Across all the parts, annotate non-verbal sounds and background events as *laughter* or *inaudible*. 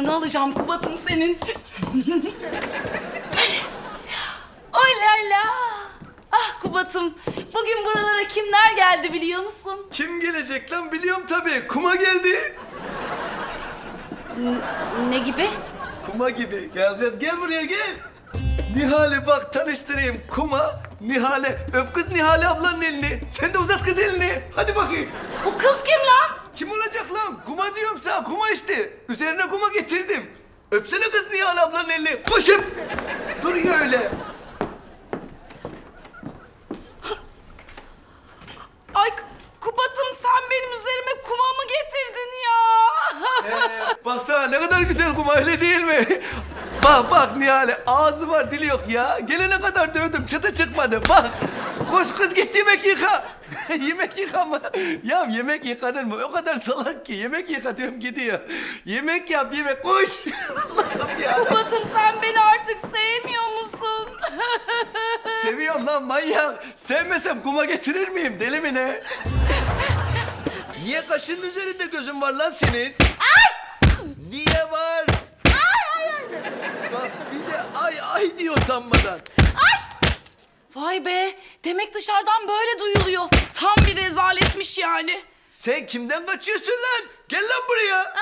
Aklını alacağım Kubat'ım senin. Oy la la. Ah Kubat'ım. Bugün buralara kimler geldi biliyor musun? Kim gelecek lan biliyorum tabii. Kuma geldi. Ne gibi? Kuma gibi. Gel kız gel buraya gel. Nihale bak tanıştırayım. Kuma, Nihale. Öp kız Nihale ablanın elini. Sen de uzat kız elini. Hadi bakayım. Bu kız kim lan? Lan? Kuma diyorum sana. Kuma işte. Üzerine kuma getirdim. Öpsene kız Nihale ablanın elini. Koş öp. Dur ya öyle. Ay Kubat'ım sen benim üzerime kuma mı getirdin ya? Ee, baksana ne kadar güzel kuma öyle değil mi? Bak bak Nihale ağzı var dili yok ya. Gelene kadar dövdüm çıtı çıkmadı bak. Koş kız git yemek yıka. *laughs* yemek yıka mı? Ya yemek yıkanır mı? O kadar salak ki yemek yıka diyorum gidiyor. Yemek yap yemek koş. *laughs* Allah'ım ya. Kubat'ım sen beni artık sevmiyor musun? *laughs* Seviyorum lan manyak. Sevmesem kuma getirir miyim? Deli mi ne? Niye kaşının üzerinde gözün var lan senin? Niye var? Bak bir de ay ay diyor utanmadan. Vay be demek dışarıdan böyle duyuluyor. Tam bir rezaletmiş yani. Sen kimden kaçıyorsun lan? Gel lan buraya.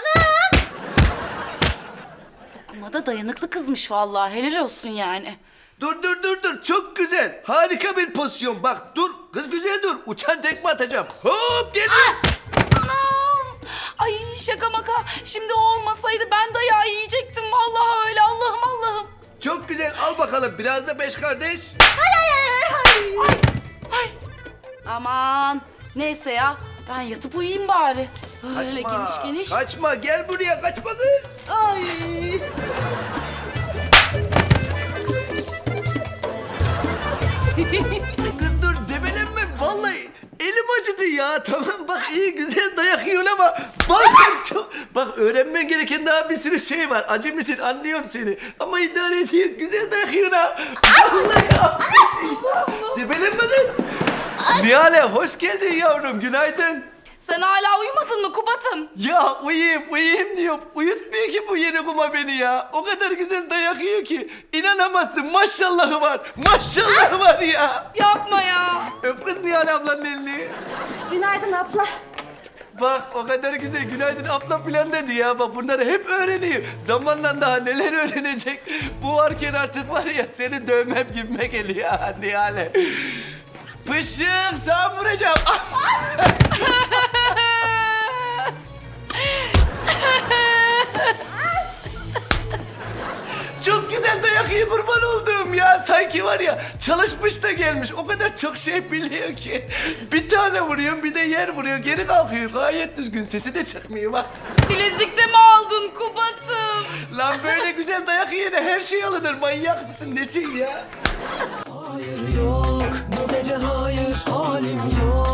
Kuma da dayanıklı kızmış vallahi helal olsun yani. Dur dur dur dur çok güzel. Harika bir pozisyon. Bak dur kız güzel dur. Uçan tekme atacağım. Hop geliyor. Anam! Ay şaka maka. Şimdi o olmasaydı ben dayağı yiyecektim. Vallahi öyle Allah'ım. Çok güzel al bakalım biraz da beş kardeş. Aman neyse ya ben yatıp uyuyayım bari. Öyle geniş geniş. Kaçma gel buraya kaçma kız. Ay. *laughs* acıdı ya. Tamam bak iyi güzel dayak yiyorsun ama bak çok bak öğrenmen gereken daha bir sürü şey var. Acemisin anlıyorum seni. Ama idare ediyor. Güzel dayak yiyorsun ha. Vallahi ya. Debelenme kız Nihale hoş geldin yavrum. Günaydın. Sen hala uyumadın mı Kubat'ım? ya uyuyayım uyuyayım diyorum. Uyutmuyor ki bu yeni kuma beni ya. O kadar güzel dayak yiyor ki. İnanamazsın. Maşallahı var. Maşallahı var ya. Yapma ya. Nihale ablanın elini Günaydın abla. Bak o kadar güzel günaydın abla filan dedi ya. Bak bunları hep öğreniyor. Zamanla daha neler öğrenecek. Bu varken artık var ya seni dövmem gibime geliyor *laughs* ha Nihale. Pışık sağ vuracağım. *laughs* Çok güzel dayak yiyor kurban ya. Sanki var ya çalışmış da gelmiş. O kadar çok şey biliyor ki. Bir tane vuruyorum bir de yer vuruyor. Geri kalkıyor. Gayet düzgün. Sesi de çıkmıyor bak. Bilezik de mi aldın Kubat'ım? Lan böyle güzel dayak yiyene her şey alınır. Manyak mısın? Nesin ya? Hayır yok bu gece hayır halim yok